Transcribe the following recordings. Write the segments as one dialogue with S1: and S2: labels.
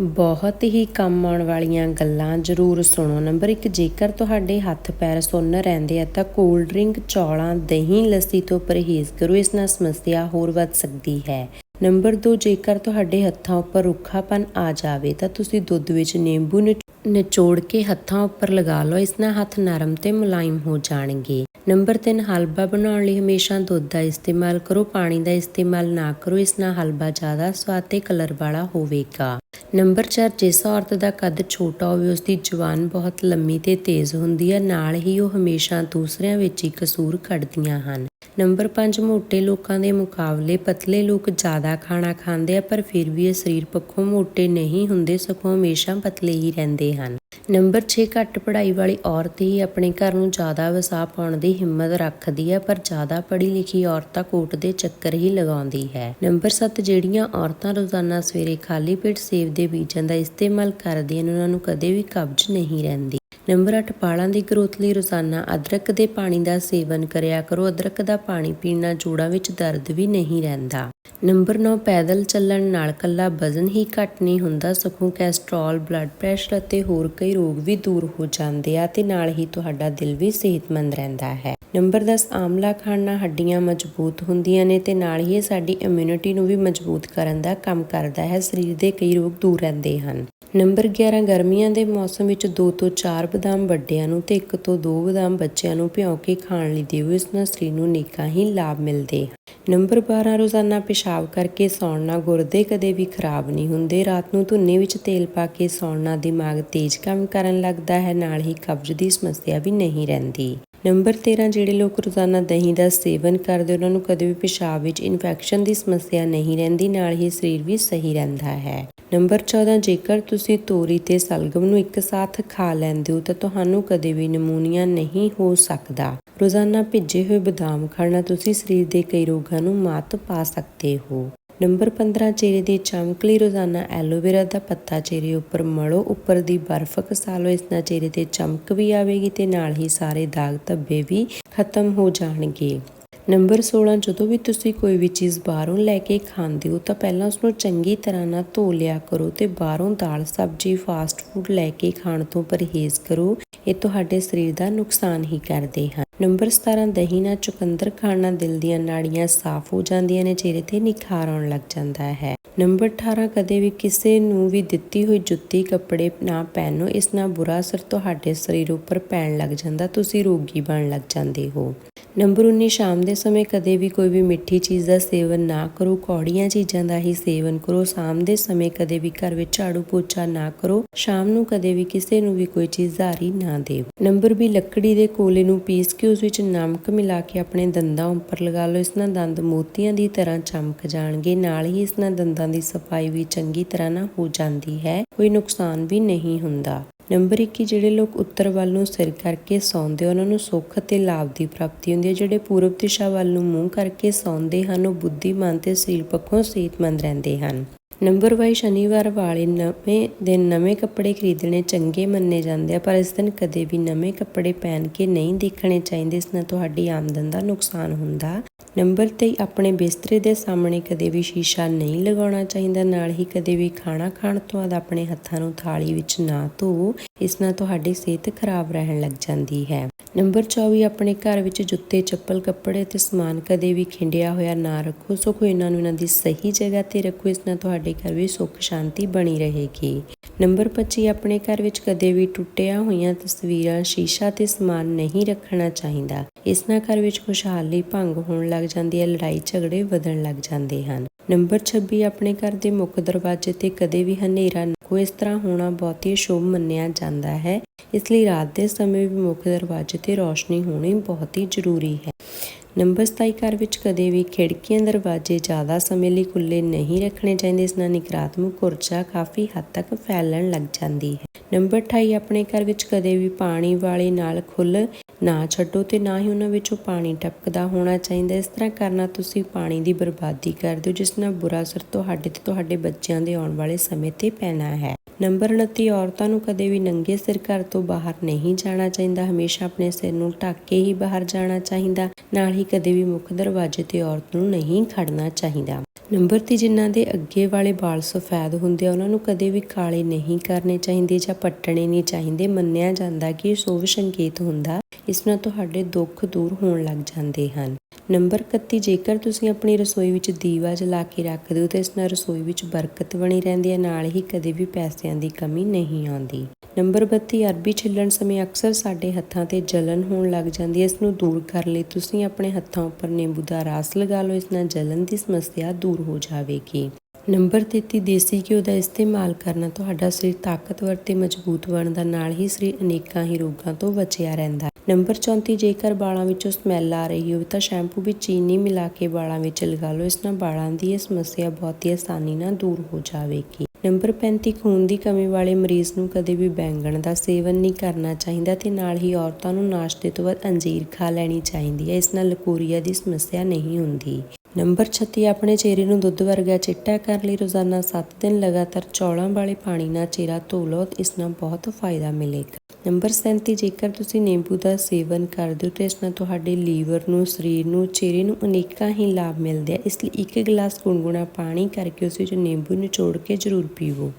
S1: ਬਹੁਤ ਹੀ ਕੰਮ ਆਉਣ ਵਾਲੀਆਂ ਗੱਲਾਂ ਜ਼ਰੂਰ ਸੁਣੋ। ਨੰਬਰ 1 ਜੇਕਰ ਤੁਹਾਡੇ ਹੱਥ ਪੈਰ ਸੁੰਨ ਰਹਿੰਦੇ ਆ, ਤਾਂ ਕੋਲਡ ਡਰਿੰਕ ਚੌਲਾਂ, ਦਹੀਂ, ਲੱਸੀ ਤੋਂ ਪਰਹੇਜ਼ ਕਰੋ। ਇਸ ਨਾਲ ਸਮੱਸਿਆ ਹੋਰ ਵੱਧ ਸਕਦੀ ਹੈ। ਨੰਬਰ 2 ਜੇਕਰ ਤੁਹਾਡੇ ਹੱਥਾਂ ਉੱਪਰ ਰੁੱਖਾਪਨ ਆ ਜਾਵੇ, ਤਾਂ ਤੁਸੀਂ ਦੁੱਧ ਵਿੱਚ ਨਿੰਬੂ ਨਿਚ- ਨਿਚੋੜ ਕੇ ਹੱਥਾਂ ਉੱਪਰ ਲਗਾ ਲਓ। ਇਸ ਨਾਲ ਹੱਥ ਨਰਮ ਤੇ ਮੁਲਾਇਮ ਹੋ ਜਾਣਗੇ। ਨੰਬਰ 3 ਹਲਵਾ ਬਣਾਉਣ ਲਈ ਹਮੇਸ਼ਾ ਦੁੱਧ ਦਾ ਇਸਤੇਮਾਲ ਕਰੋ, ਪਾਣੀ ਦਾ ਇਸਤੇਮਾਲ ਨਾ ਕਰੋ, ਇਸ ਨਾਲ ਹਲਵਾ ਜ਼ਿਆਦਾ ਸਵਾਦ ਤੇ ਕਲਰ ਵਾਲਾ ਹੋਵੇਗਾ। ਨੰਬਰ 4 ਜਿਸ ਔਰਤ ਦਾ ਕੱਦ ਛੋਟਾ ਹੋਵੇ ਉਸ ਦੀ ਜ਼ੁਬਾਨ ਬਹੁਤ ਲੰਮੀ ਤੇ ਤੇਜ਼ ਹੁੰਦੀ ਹੈ, ਨਾਲ ਹੀ ਉਹ ਹਮੇਸ਼ਾ ਦੂਸਰਿਆਂ ਵਿੱਚ ਹੀ ਕਸੂਰ ਕੱਢਦੀਆਂ ਹਨ। ਨੰਬਰ 5 ਮੋਟੇ ਲੋਕਾਂ ਦੇ ਮੁਕਾਬਲੇ ਪਤਲੇ ਲੋਕ ਜ਼ਿਆਦਾ ਖਾਣਾ ਖਾਂਦੇ ਆ, ਪਰ ਫਿਰ ਵੀ ਇਹ ਸਰੀਰ ਪੱਖੋਂ ਮੋਟੇ ਨਹੀਂ ਹੁੰਦੇ, ਸਗੋਂ ਹਮੇਸ਼ਾ ਪਤਲੇ ਹੀ ਰਹਿੰਦੇ ਹਨ। ਨੰਬਰ 6 ਘੱਟ ਪੜ੍ਹਾਈ ਵਾਲੀ ਔਰਤ ਹੀ ਆਪਣੇ ਘਰ ਨੂੰ ਜ਼ਿਆਦਾ ਵਸਾ ਪਾਉਣ ਦੀ ਹਿੰਮਤ ਰੱਖਦੀ ਹੈ, ਪਰ ਜ਼ਿਆਦਾ ਪੜ੍ਹੀ ਲਿਖੀ ਔਰਤਾਂ ਕੋਟ ਦੇ ਚੱਕਰ ਹੀ ਲਗਾਉਂਦੀ ਹੈ। ਨੰਬਰ 7 ਜਿਹੜੀਆਂ ਔਰਤਾਂ ਰੋਜ਼ਾਨਾ ਸਵੇਰੇ ਖਾਲੀ ਪੇਟ ਸੇਬ ਦੇ ਬੀਜਾਂ ਦਾ ਇਸਤੇਮਾਲ ਕਰਦੀਆਂ ਨੇ, ਉਹਨਾਂ ਨੂੰ ਕਦੇ ਵੀ ਕਬਜ਼ ਨਹੀਂ ਰਹਿੰਦੀ। ਨੰਬਰ 8 ਪਾਲਾਂ ਦੀ ਗਰੋਥ ਲਈ ਰੋਜ਼ਾਨਾ ਅਦਰਕ ਦੇ ਪਾਣੀ ਦਾ ਸੇਵਨ ਕਰਿਆ ਕਰੋ। ਅਦਰਕ ਦਾ ਪਾਣੀ ਪੀਣ ਨਾਲ ਜੋੜਾਂ ਵਿੱਚ ਦਰਦ ਵੀ ਨਹੀਂ ਰਹਿੰਦਾ। ਨੰਬਰ 9 ਪੈਦਲ ਚੱਲਣ ਨਾਲ ਕੱਲਾ ਵਜ਼ਨ ਹੀ ਘੱਟ ਨਹੀਂ ਹੁੰਦਾ। ਸਗੋਂ ਕੈਸਟਰੋਲ, ਬਲੱਡ ਪ੍ਰੈਸ਼ਰ ਅਤੇ ਹੋਰ ਕਈ ਰੋਗ ਵੀ ਦੂਰ ਹੋ ਜਾਂਦੇ ਆ ਤੇ ਨਾਲ ਹੀ ਤੁਹਾਡਾ ਦਿਲ ਵੀ ਸਿਹਤਮੰਦ ਰਹਿੰਦਾ ਹੈ। ਨੰਬਰ 10 ਆਮਲਾ ਖਾਣ ਨਾਲ ਹੱਡੀਆਂ ਮਜ਼ਬੂਤ ਹੁੰਦੀਆਂ ਨੇ ਤੇ ਨਾਲ ਹੀ ਇਹ ਸਾਡੀ ਇਮਿਊਨਿਟੀ ਨੂੰ ਵੀ ਮਜ਼ਬੂਤ ਕਰਨ ਦਾ ਕੰਮ ਕਰਦਾ ਹੈ, ਸਰੀਰ ਦੇ ਕਈ ਰੋਗ ਦੂਰ ਰਹਿੰਦੇ ਹਨ। ਨੰਬਰ 11 ਗਰਮੀਆਂ ਦੇ ਮੌਸਮ ਵਿੱਚ 2 ਤੋਂ 4 ਬਦਾਮ ਵੱਡਿਆਂ ਨੂੰ ਤੇ 1 ਤੋਂ 2 ਬਦਾਮ ਬੱਚਿਆਂ ਨੂੰ ਭਿਉਂ ਕੇ ਖਾਣ ਲਈ ਦਿਓ, ਇਸ ਨਾਲ ਸਰੀਰ ਨੂੰ ਨੇਕਾਂ ਹੀ ਲਾਭ ਮਿਲਦੇ ਨੰਬਰ 12 ਰੋਜ਼ਾਨਾ ਪਿਸ਼ਾਬ ਕਰਕੇ ਸੌਣ ਗੁਰਦੇ ਕਦੇ ਵੀ ਖਰਾਬ ਨਹੀਂ ਹੁੰਦੇ। ਰਾਤ ਨੂੰ ਧੁੰਨੇ ਵਿੱਚ ਤੇਲ ਪਾ ਕੇ ਸੌਣਾ ਦਿਮਾਗ ਤੇਜ਼ ਕੰਮ ਕਰਨ ਲੱਗਦਾ ਹੈ, ਨਾਲ ਹੀ ਕਬਜ਼ ਦੀ ਸਮੱਸਿਆ ਵੀ ਨਹੀਂ ਰਹਿੰਦੀ। ਨੰਬਰ 13 ਜਿਹੜੇ ਲੋਕ ਰੋਜ਼ਾਨਾ ਦਹੀਂ ਦਾ ਸੇਵਨ ਕਰਦੇ, ਉਹਨਾਂ ਨੂੰ ਕਦੇ ਵੀ ਪਿਸ਼ਾਬ ਵਿੱਚ ਇਨਫੈਕਸ਼ਨ ਦੀ ਸਮੱਸਿਆ ਨਹੀਂ ਰਹਿੰਦੀ, ਨਾਲ ਹੀ ਸਰੀਰ ਵੀ ਸਹੀ ਰਹਿੰਦਾ ਹੈ। ਨੰਬਰ 14 ਜੇਕਰ ਤੁਸੀਂ ਤੋਰੀ ਤੇ ਸਲਗਮ ਨੂੰ ਇੱਕ ਸਾਥ ਖਾ ਲੈਂਦੇ ਹੋ, ਤਾਂ ਤੁਹਾਨੂੰ ਕਦੇ ਵੀ ਨਮੂਨੀਆ ਨਹੀਂ ਹੋ ਸਕਦਾ। ਰੋਜ਼ਾਨਾ ਭਿੱਜੇ ਹੋਏ ਬਦਾਮ ਖਾਣਾ ਤੁਸੀਂ ਸਰੀਰ ਦੇ ਕਈ ਰੋਗਾਂ ਨੂੰ ਮਾਤ ਪਾ ਸਕਦੇ ਹੋ। ਨੰਬਰ 15 ਚਿਹਰੇ ਦੀ ਚਮਕ ਲਈ ਰੋਜ਼ਾਨਾ ਐਲੋਵੇਰਾ ਦਾ ਪੱਤਾ ਚਿਹਰੇ ਉੱਪਰ ਮਲੋ, ਉੱਪਰ ਦੀ ਬਰਫ਼ ਖਸਾ ਲਓ ਇਸ ਨਾਲ ਚਿਹਰੇ ਤੇ ਚਮਕ ਵੀ ਆਵੇਗੀ ਤੇ ਨਾਲ ਹੀ ਸਾਰੇ ਦਾਗ ਧੱਬੇ ਵੀ ਖਤਮ ਹੋ ਜਾਣਗੇ। ਨੰਬਰ 16 ਜਦੋਂ ਵੀ ਤੁਸੀਂ ਕੋਈ ਵੀ ਚੀਜ਼ ਬਾਹਰੋਂ ਲੈ ਕੇ ਖਾਂਦੇ ਹੋ, ਤਾਂ ਪਹਿਲਾਂ ਉਸ ਨੂੰ ਚੰਗੀ ਤਰ੍ਹਾਂ ਨਾਲ ਧੋ ਲਿਆ ਕਰੋ ਤੇ ਬਾਹਰੋਂ ਦਾਲ, ਸਬਜ਼ੀ ਫਾਸਟ ਫੂਡ ਲੈ ਕੇ ਖਾਣ ਤੋਂ ਪਰਹੇਜ਼ ਕਰੋ। ਇਹ ਤੁਹਾਡੇ ਸਰੀਰ ਦਾ ਨੁਕਸਾਨ ਹੀ ਕਰਦੇ ਹਨ। ਨੰਬਰ 17 ਦਹੀਂ ਨਾਲ ਚੁਕੰਦਰ ਖਾਣ ਨਾਲ ਦਿਲ ਦੀਆਂ ਨਾੜੀਆਂ ਸਾਫ਼ ਹੋ ਜਾਂਦੀਆਂ ਨੇ, ਚਿਹਰੇ ਤੇ ਨਿਖਾਰ ਆਉਣ ਲੱਗ ਜਾਂਦਾ ਹੈ। ਨੰਬਰ 18 ਕਦੇ ਵੀ ਕਿਸੇ ਨੂੰ ਵੀ ਦਿੱਤੀ ਹੋਈ ਜੁੱਤੀ, ਕੱਪੜੇ ਨਾ ਪਹਿਨੋ, ਇਸ ਨਾਲ ਬੁਰਾ ਅਸਰ ਤੁਹਾਡੇ ਸਰੀਰ ਉੱਪਰ ਪੈਣ ਲੱਗ ਜਾਂਦਾ, ਤੁਸੀਂ ਰੋਗੀ ਬਣ ਲੱਗ ਜਾਂਦੇ ਹੋ। ਨੰਬਰ 19 ਸ਼ਾਮ ਦੇ ਸਮੇਂ ਕਦੇ ਵੀ ਕੋਈ ਵੀ ਮਿੱਠੀ ਚੀਜ਼ ਦਾ ਸੇਵਨ ਨਾ ਕਰੋ। ਕੌੜੀਆਂ ਚੀਜ਼ਾਂ ਦਾ ਹੀ ਸੇਵਨ ਕਰੋ। ਸ਼ਾਮ ਦੇ ਸਮੇਂ ਕਦੇ ਵੀ ਘਰ ਵਿੱਚ ਝਾੜੂ ਪੋਚਾ ਨਾ ਕਰੋ। ਸ਼ਾਮ ਨੂੰ ਕਦੇ ਵੀ ਕਿਸੇ ਨੂੰ ਵੀ ਕੋਈ ਚੀਜ਼ ਧਾਰੀ ਨਾ ਦਿਓ ਨੰਬਰ 20 ਲੱਕੜੀ ਦੇ ਕੋਲੇ ਨੂੰ ਪੀਸ ਕੇ ਉਸ ਵਿੱਚ ਨਮਕ ਮਿਲਾ ਕੇ ਆਪਣੇ ਦੰਦਾਂ ਉੱਪਰ ਲਗਾ ਲਓ। ਇਸ ਨਾਲ ਦੰਦ ਮੋਤੀਆਂ ਦੀ ਤਰ੍ਹਾਂ ਚਮਕ ਜਾਣਗੇ। ਨਾਲ ਹੀ ਇਸ ਨਾਲ ਦੰਦਾਂ ਦੀ ਸਫ਼ਾਈ ਵੀ ਚੰਗੀ ਤਰ੍ਹਾਂ ਨਾਲ ਹੋ ਜਾਂਦੀ ਹੈ। ਕੋਈ ਨੁਕਸਾਨ ਵੀ ਨਹੀਂ ਹੁੰਦਾ। ਨੰਬਰ 21 ਜਿਹੜੇ ਲੋਕ ਉੱਤਰ ਵੱਲ ਨੂੰ ਸਿਰ ਕਰਕੇ ਸੌਂਦੇ ਉਹਨਾਂ ਨੂੰ ਸੁੱਖ ਅਤੇ ਲਾਭ ਦੀ ਪ੍ਰਾਪਤੀ ਹੁੰਦੀ ਹੈ ਜਿਹੜੇ ਪੂਰਬ ਦਿਸ਼ਾ ਵੱਲ ਨੂੰ ਮੂੰਹ ਕਰਕੇ ਸੌਂਦੇ ਹਨ, ਉਹ ਬੁੱਧੀਮਾਨ ਤੇ ਸਰੀਰ ਪੱਖੋਂ ਸਿਹਤਮੰਦ ਰਹਿੰਦੇ ਹਨ। ਨੰਬਰ 22 ਸ਼ਨੀਵਾਰ ਵਾਲੇ ਨਵੇਂ ਦਿਨ ਨਵੇਂ ਕੱਪੜੇ ਖਰੀਦਣੇ ਚੰਗੇ ਮੰਨੇ ਜਾਂਦੇ ਆ, ਪਰ ਇਸ ਦਿਨ ਕਦੇ ਵੀ ਨਵੇਂ ਕੱਪੜੇ ਪਹਿਨ ਕੇ ਨਹੀਂ ਦੇਖਣੇ ਚਾਹੀਦੇ, ਇਸ ਨਾਲ ਤੁਹਾਡੀ ਆਮਦਨ ਦਾ ਨੁਕਸਾਨ ਹੁੰਦਾ। ਨੰਬਰ 23 ਆਪਣੇ ਬਿਸਤਰੇ ਦੇ ਸਾਹਮਣੇ ਕਦੇ ਵੀ ਸ਼ੀਸ਼ਾ ਨਹੀਂ ਲਗਾਉਣਾ ਚਾਹੀਦਾ, ਨਾਲ ਹੀ ਕਦੇ ਵੀ ਖਾਣਾ ਖਾਣ ਤੋਂ ਬਾਅਦ ਆਪਣੇ ਹੱਥਾਂ ਨੂੰ ਥਾਲੀ ਵਿੱਚ ਨਾ ਧੋਵੋ ਇਸ ਨਾਲ ਤੁਹਾਡੀ ਸਿਹਤ ਖਰਾਬ ਰਹਿਣ ਲੱਗ ਜਾਂਦੀ ਹੈ। ਨੰਬਰ 24 ਆਪਣੇ ਘਰ ਵਿੱਚ ਜੁੱਤੇ, ਚੱਪਲ, ਕੱਪੜੇ ਤੇ ਸਮਾਨ ਕਦੇ ਵੀ ਖਿੰਡਿਆ ਹੋਇਆ ਨਾ ਰੱਖੋ। ਸਗੋਂ ਇਹਨਾਂ ਨੂੰ ਇਹਨਾਂ ਦੀ ਸਹੀ ਜਗ੍ਹਾ ਤੇ ਰੱਖੋ, ਇਸ ਨਾਲ ਤੁਹਾਡੇ ਘਰ ਵਿੱਚ ਸੁੱਖ ਸ਼ਾਂਤੀ ਬਣੀ ਰਹੇਗੀ। ਨੰਬਰ 25 ਆਪਣੇ ਘਰ ਵਿੱਚ ਕਦੇ ਵੀ ਟੁੱਟੀਆਂ ਹੋਈਆਂ ਤਸਵੀਰਾਂ, ਸ਼ੀਸ਼ਾ ਤੇ ਸਮਾਨ ਨਹੀਂ ਰੱਖਣਾ ਚਾਹੀਦਾ। ਇਸ ਨਾਲ ਘਰ ਵਿੱਚ ਖੁਸ਼ਹਾਲੀ, ਭੰਗ ਹੋਣ ਲੱਗ ਜਾਂਦੀ ਹੈ ਲੜਾਈ ਝਗੜੇ ਵਧਣ ਲੱਗ ਜਾਂਦੇ ਹਨ। ਨੰਬਰ 26 ਆਪਣੇ ਘਰ ਦੇ ਮੁੱਖ ਦਰਵਾਜ਼ੇ ਤੇ ਕਦੇ ਵੀ ਹਨੇਰਾ ਨਾ ਹੋ ਇਸ ਤਰ੍ਹਾਂ ਹੋਣਾ ਬਹੁਤ ਹੀ ਸ਼ੁਭ ਮੰਨਿਆ ਜਾਂਦਾ ਹੈ। ਇਸ ਲਈ ਰਾਤ ਦੇ ਸਮੇਂ ਵੀ ਮੁੱਖ ਦਰਵਾਜ਼ੇ ਤੇ ਰੋਸ਼ਨੀ ਹੋਣੀ ਬਹੁਤ ਹੀ ਜ਼ਰੂਰੀ ਹੈ। ਨੰਬਰ 27 ਘਰ ਵਿੱਚ ਕਦੇ ਵੀ ਖਿੜਕੀਆਂ, ਦਰਵਾਜ਼ੇ ਜ਼ਿਆਦਾ ਸਮੇਂ ਲਈ ਖੁੱਲੇ ਨਹੀਂ ਰੱਖਣੇ ਚਾਹੀਦੇ, ਇਸ ਨਾਲ ਨਕਾਰਾਤਮਕ ਊਰਜਾ ਕਾਫੀ ਹੱਦ ਤੱਕ ਫੈਲਣ ਲੱਗ ਜਾਂਦੀ ਹੈ। ਨੰਬਰ 28 ਆਪਣੇ ਘਰ ਵਿੱਚ ਕਦੇ ਵੀ ਪਾਣੀ ਵਾਲੇ ਨਾਲ ਖੁੱਲ ਨਾ ਛੱਡੋ ਤੇ ਨਾ ਹੀ ਉਹਨਾਂ ਵਿੱਚੋਂ ਪਾਣੀ ਟਪਕਦਾ ਹੋਣਾ ਚਾਹੀਦਾ ਇਸ ਤਰ੍ਹਾਂ ਕਰਨਾ ਤੁਸੀਂ ਪਾਣੀ ਦੀ ਬਰਬਾਦੀ ਕਰਦੇ ਹੋ ਜਿਸ ਨਾਲ ਬੁਰਾ ਅਸਰ ਤੁਹਾਡੇ ਤੇ ਤੁਹਾਡੇ ਬੱਚਿਆਂ ਦੇ ਆਉਣ ਵਾਲੇ ਸਮੇਂ ਤੇ ਪੈਣਾ ਹੈ। ਨੰਬਰ 29 ਔਰਤਾਂ ਨੂੰ ਕਦੇ ਵੀ ਨੰਗੇ ਸਿਰ ਘਰ ਤੋਂ ਬਾਹਰ ਨਹੀਂ ਜਾਣਾ ਚਾਹੀਦਾ। ਹਮੇਸ਼ਾ ਆਪਣੇ ਸਿਰ ਨੂੰ ਢੱਕ ਕੇ ਹੀ ਬਾਹਰ ਜਾਣਾ ਚਾਹੀਦਾ। ਨਾਲ ਹੀ ਕਦੇ ਵੀ ਮੁੱਖ ਦਰਵਾਜ਼ੇ ਤੇ ਔਰਤ ਨੂੰ ਨਹੀਂ ਖੜਨਾ ਚਾਹੀਦਾ। ਨੰਬਰ 3 ਜਿਨ੍ਹਾਂ ਦੇ ਅੱਗੇ ਵਾਲੇ ਵਾਲ ਸਫੈਦ ਹੁੰਦੇ ਆ, ਉਹਨਾਂ ਨੂੰ ਕਦੇ ਵੀ ਕਾਲੇ ਨਹੀਂ ਕਰਨੇ ਚਾਹੀਦੇ ਜਾਂ ਪੱਟਣੇ ਨਹੀਂ ਚਾਹੀਦੇ। ਮੰਨਿਆ ਜਾਂਦਾ ਕਿ ਸ਼ੁਭ ਸੰਕੇਤ ਹੁੰਦਾ ਇਸ ਨਾਲ ਤੁਹਾਡੇ ਦੁੱਖ ਦੂਰ ਹੋਣ ਲੱਗ ਜਾਂਦੇ ਹਨ। ਨੰਬਰ 31 ਜੇਕਰ ਤੁਸੀਂ ਆਪਣੀ ਰਸੋਈ ਵਿੱਚ ਦੀਵਾ ਜਲਾ ਕੇ ਰੱਖਦੇ ਹੋ ਤਾਂ ਇਸ ਨਾਲ ਰਸੋਈ ਵਿੱਚ ਬਰਕਤ ਬਣੀ ਰਹਿੰਦੀ ਹੈ, ਨਾਲ ਹੀ ਕਦੇ ਵੀ ਪੈਸਿਆਂ ਦੀ ਕਮੀ ਨਹੀਂ ਆਉਂਦੀ। ਨੰਬਰ 32 ਅਰਬੀ ਛਿੱਲਣ ਸਮੇਂ ਅਕਸਰ ਸਾਡੇ ਹੱਥਾਂ ਤੇ ਜਲਨ ਹੋਣ ਲੱਗ ਜਾਂਦੀ ਹੈ। ਇਸ ਨੂੰ ਦੂਰ ਕਰਨ ਲਈ ਤੁਸੀਂ ਆਪਣੇ ਹੱਥਾਂ ਉੱਪਰ ਨਿੰਬੂ ਦਾ ਰਸ ਲਗਾ ਲਓ, ਇਸ ਨਾਲ ਜਲਨ ਦੀ ਸਮੱਸਿਆ ਦੂਰ ਹੋ ਜਾਵੇਗੀ। ਨੰਬਰ 33 ਦੇਸੀ ਘਿਓ ਦਾ ਇਸਤੇਮਾਲ ਕਰਨਾ ਤੁਹਾਡਾ ਸਰੀਰ ਤਾਕਤਵਰ ਤੇ ਮਜ਼ਬੂਤ ਬਣਦਾ, ਨਾਲ ਹੀ ਸਰੀਰ ਅਨੇਕਾਂ ਹੀ ਰੋਗਾਂ ਤੋਂ ਬਚਿਆ ਰਹਿੰਦਾ ਨੰਬਰ 34 ਜੇਕਰ ਵਾਲਾਂ ਵਿੱਚੋਂ ਸਮੈਲ ਆ ਰਹੀ ਹੋਵੇ ਤਾਂ ਸ਼ੈਂਪੂ ਵਿੱਚ ਚੀਨੀ ਮਿਲਾ ਕੇ ਵਾਲਾਂ ਵਿੱਚ ਲਗਾ ਲਓ। ਇਸ ਨਾਲ ਵਾਲਾਂ ਦੀ ਇਹ ਸਮੱਸਿਆ ਬਹੁਤ ਹੀ ਆਸਾਨੀ ਨਾਲ ਦੂਰ ਹੋ ਜਾਵੇਗੀ। ਨੰਬਰ 35 ਖੂਨ ਦੀ ਕਮੀ ਵਾਲੇ ਮਰੀਜ਼ ਨੂੰ ਕਦੇ ਵੀ ਬੈਂਗਣ ਦਾ ਸੇਵਨ ਨਹੀਂ ਕਰਨਾ ਚਾਹੀਦਾ ਤੇ ਨਾਲ ਹੀ ਔਰਤਾਂ ਨੂੰ ਨਾਸ਼ਤੇ ਤੋਂ ਬਾਅਦ ਅੰਜੀਰ ਖਾ ਲੈਣੀ ਚਾਹੀਦੀ ਹੈ। ਇਸ ਨਾਲ ਲਕੂਰੀਆ ਦੀ ਸਮੱਸਿਆ ਨਹੀਂ ਹੁੰਦੀ। ਨੰਬਰ 36 ਆਪਣੇ ਚਿਹਰੇ ਨੂੰ ਦੁੱਧ ਵਰਗਾ ਚਿੱਟਾ ਕਰਨ ਲਈ ਰੋਜ਼ਾਨਾ 7 ਦਿਨ ਲਗਾਤਾਰ ਚੌਲਾਂ ਵਾਲੇ ਪਾਣੀ ਨਾਲ ਚਿਹਰਾ ਧੋ ਲਓ ਇਸ ਨਾਲ ਬਹੁਤ ਫਾਇਦਾ ਮਿਲੇਗਾ। ਨੰਬਰ 37 ਜੇਕਰ ਤੁਸੀਂ ਨਿੰਬੂ ਦਾ ਸੇਵਨ ਕਰਦੇ ਹੋ ਤਾਂ ਇਸ ਨਾਲ ਤੁਹਾਡੇ ਲੀਵਰ ਨੂੰ, ਸਰੀਰ ਨੂੰ, ਚਿਹਰੇ ਨੂੰ ਅਨੇਕਾਂ ਹੀ ਲਾਭ ਮਿਲਦੇ ਆ। ਇਸ ਲਈ ਇੱਕ ਗਲਾਸ ਗੁਨਗੁਣਾ ਪਾਣੀ ਕਰਕੇ ਉਸ ਵਿੱਚ ਨਿੰਬੂ ਨਿਚੋੜ ਕੇ ਜ਼ਰੂਰ ਪੀਵੋ।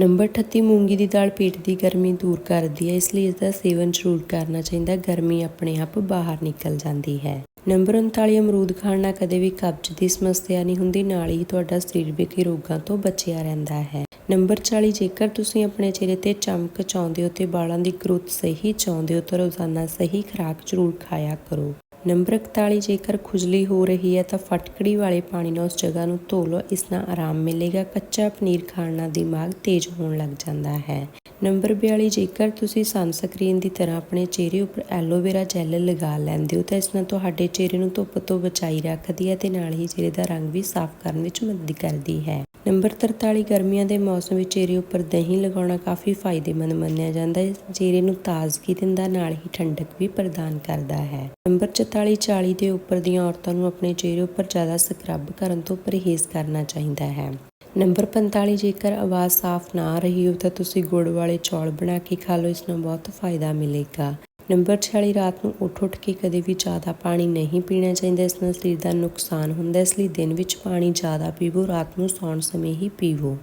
S1: ਨੰਬਰ 38 ਮੂੰਗੀ ਦੀ ਦਾਲ ਪੇਟ ਦੀ ਗਰਮੀ ਦੂਰ ਕਰਦੀ ਹੈ, ਇਸ ਲਈ ਇਸ ਦਾ ਸੇਵਨ ਜ਼ਰੂਰ ਕਰਨਾ ਚਾਹੀਦਾ। ਗਰਮੀ ਆਪਣੇ ਆਪ ਬਾਹਰ ਨਿਕਲ ਜਾਂਦੀ ਹੈ। ਨੰਬਰ 39 ਅਮਰੂਦ ਖਾਣ ਨਾਲ ਕਦੇ ਵੀ ਕਬਜ਼ ਦੀ ਸਮੱਸਿਆ ਨਹੀਂ ਹੁੰਦੀ, ਨਾਲ ਹੀ ਤੁਹਾਡਾ ਸਰੀਰ ਵੀ ਰੋਗਾਂ ਤੋਂ ਬਚਿਆ ਰਹਿੰਦਾ ਹੈ। ਨੰਬਰ 40 ਜੇਕਰ ਤੁਸੀਂ ਆਪਣੇ ਚਿਹਰੇ ਤੇ ਚਮਕ ਚਾਹੁੰਦੇ ਹੋ ਤੇ ਵਾਲਾਂ ਦੀ ਗਰੋਥ ਸਹੀ ਚਾਹੁੰਦੇ ਹੋ ਤਾਂ ਰੋਜ਼ਾਨਾ ਸਹੀ ਖੁਰਾਕ ਜ਼ਰੂਰ ਖਾਇਆ ਕਰੋ। ਨੰਬਰ 41 ਜੇਕਰ ਖੁਜਲੀ ਹੋ ਰਹੀ ਹੈ ਤਾਂ ਫਟਕੜੀ ਵਾਲੇ ਪਾਣੀ ਨਾਲ ਉਸ ਜਗ੍ਹਾ ਨੂੰ ਧੋ ਲਓ, ਇਸ ਨਾਲ ਆਰਾਮ ਮਿਲੇਗਾ, ਕੱਚਾ ਪਨੀਰ ਖਾਣ ਨਾਲ ਦਿਮਾਗ ਤੇਜ਼ ਹੋਣ ਲੱਗ ਜਾਂਦਾ ਹੈ। ਨੰਬਰ 42 ਜੇਕਰ ਤੁਸੀਂ ਸਨਸਕ੍ਰੀਨ ਦੀ ਤਰ੍ਹਾਂ ਆਪਣੇ ਚਿਹਰੇ ਉੱਪਰ ਐਲੋਵੇਰਾ ਜੈਲ ਲਗਾ ਲੈਂਦੇ ਹੋ, ਤਾਂ ਇਸ ਨਾਲ ਤੁਹਾਡੇ ਚਿਹਰੇ ਨੂੰ ਧੁੱਪ ਤੋਂ ਬਚਾਈ ਰੱਖਦੀ ਹੈ ਤੇ ਨਾਲ ਹੀ ਚਿਹਰੇ ਦਾ ਰੰਗ ਵੀ ਸਾਫ਼ ਕਰਨ ਵਿੱਚ ਮਦਦ ਕਰਦੀ ਹੈ। ਨੰਬਰ 43 ਗਰਮੀਆਂ ਦੇ ਮੌਸਮ ਵਿੱਚ ਚਿਹਰੇ ਉੱਪਰ ਦਹੀਂ ਲਗਾਉਣਾ ਕਾਫੀ ਫਾਇਦੇਮੰਦ ਮੰਨਿਆ ਜਾਂਦਾ ਹੈ। ਚਿਹਰੇ ਨੂੰ ਤਾਜ਼ਗੀ ਦਿੰਦਾ, ਨਾਲ ਹੀ ਠੰਡਕ ਵੀ ਪ੍ਰਦਾਨ ਕਰਦਾ ਹੈ। ਨੰਬਰ 44 40 ਦੇ ਉੱਪਰ ਦੀਆਂ ਔਰਤਾਂ ਨੂੰ ਆਪਣੇ ਚਿਹਰੇ ਉੱਪਰ ਜ਼ਿਆਦਾ ਸਕਰਬ ਕਰਨ ਤੋਂ ਪਰਹੇਜ਼ ਕਰਨਾ ਚਾਹੀਦਾ ਹੈ। ਨੰਬਰ 45 ਜੇਕਰ ਆਵਾਜ਼ ਸਾਫ਼ ਨਾ ਰਹੀ ਹੋ ਤਾਂ ਤੁਸੀਂ ਗੁੜ ਵਾਲੇ ਚੌਲ ਬਣਾ ਕੇ ਖਾ ਲਓ, ਇਸ ਨਾਲ ਬਹੁਤ ਫਾਇਦਾ ਮਿਲੇਗਾ। ਨੰਬਰ 46 ਰਾਤ ਨੂੰ ਉੱਠ ਉੱਠ ਕੇ ਕਦੇ ਵੀ ਜ਼ਿਆਦਾ ਪਾਣੀ ਨਹੀਂ ਪੀਣਾ ਚਾਹੀਦਾ, ਇਸ ਨਾਲ ਸਰੀਰ ਦਾ ਨੁਕਸਾਨ ਹੁੰਦਾ ਇਸ ਲਈ ਦਿਨ ਵਿੱਚ ਪਾਣੀ ਜ਼ਿਆਦਾ ਪੀਵੋ, ਰਾਤ ਨੂੰ ਸੌਣ ਸਮੇਂ ਹੀ ਪੀਵੋ।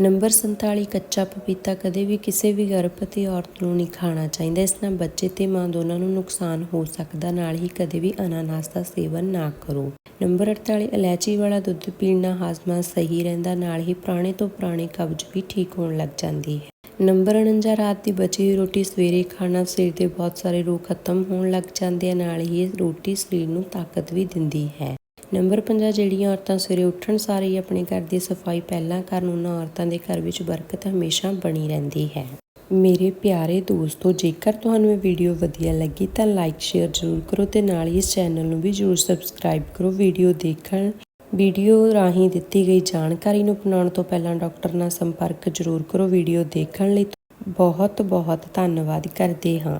S1: ਨੰਬਰ 47 ਕੱਚਾ ਪਪੀਤਾ ਕਦੇ ਵੀ ਕਿਸੇ ਵੀ ਗਰਭਵਤੀ ਔਰਤ ਨੂੰ ਨਹੀਂ ਖਾਣਾ ਚਾਹੀਦਾ। ਇਸ ਨਾਲ ਬੱਚੇ ਤੇ ਮਾਂ ਦੋਨਾਂ ਨੂੰ ਨੁਕਸਾਨ ਹੋ ਸਕਦਾ। ਨਾਲ ਹੀ ਕਦੇ ਵੀ ਅਨਾਨਾਸ ਦਾ ਸੇਵਨ ਨਾ ਕਰੋ। ਨੰਬਰ 48 ਇਲਾਇਚੀ ਵਾਲਾ ਦੁੱਧ ਪੀਣ ਨਾਲ ਹਾਜ਼ਮਾ ਸਹੀ ਰਹਿੰਦਾ। ਨਾਲ ਹੀ ਪੁਰਾਣੇ ਤੋਂ ਪੁਰਾਣੇ ਕਬਜ਼ ਵੀ ਠੀਕ ਹੋਣ ਲੱਗ ਜਾਂਦੀ ਹੈ। ਨੰਬਰ 49 ਰਾਤ ਦੀ ਬਚੀ ਹੋਈ ਰੋਟੀ ਸਵੇਰੇ ਖਾਣਾ ਸਰੀਰ ਦੇ ਬਹੁਤ ਸਾਰੇ ਰੋਗ ਖਤਮ ਹੋਣ ਲੱਗ ਜਾਂਦੇ ਆ। ਨਾਲ ਹੀ ਇਹ ਰੋਟੀ ਸਰੀਰ ਨੂੰ ਤਾਕਤ ਵੀ ਦਿੰਦੀ ਹੈ। ਨੰਬਰ 50 ਜਿਹੜੀਆਂ ਔਰਤਾਂ ਸਵੇਰੇ ਉੱਠਣ ਸਾਰੇ ਹੀ ਆਪਣੇ ਘਰ ਦੀ ਸਫ਼ਾਈ ਪਹਿਲਾਂ ਕਰਨ, ਉਹਨਾਂ ਔਰਤਾਂ ਦੇ ਘਰ ਵਿੱਚ ਬਰਕਤ ਹਮੇਸ਼ਾ ਬਣੀ ਰਹਿੰਦੀ ਹੈ। ਮੇਰੇ ਪਿਆਰੇ ਦੋਸਤੋ, ਜੇਕਰ ਤੁਹਾਨੂੰ ਇਹ ਵੀਡੀਓ ਵਧੀਆ ਲੱਗੀ ਤਾਂ ਲਾਈਕ ਸ਼ੇਅਰ ਜ਼ਰੂਰ ਕਰੋ ਤੇ ਨਾਲ ਹੀ ਇਸ ਚੈਨਲ ਨੂੰ ਵੀ ਜ਼ਰੂਰ ਸਬਸਕ੍ਰਾਈਬ ਕਰੋ। ਵੀਡੀਓ ਦੇਖਣ, ਵੀਡੀਓ ਰਾਹੀਂ ਦਿੱਤੀ ਗਈ ਜਾਣਕਾਰੀ ਨੂੰ ਅਪਣਾਉਣ ਤੋਂ ਪਹਿਲਾਂ ਡਾਕਟਰ ਨਾਲ ਸੰਪਰਕ ਜ਼ਰੂਰ ਕਰੋ। ਵੀਡੀਓ ਦੇਖਣ ਲਈ ਬਹੁਤ ਬਹੁਤ ਧੰਨਵਾਦ ਕਰਦੇ ਹਾਂ।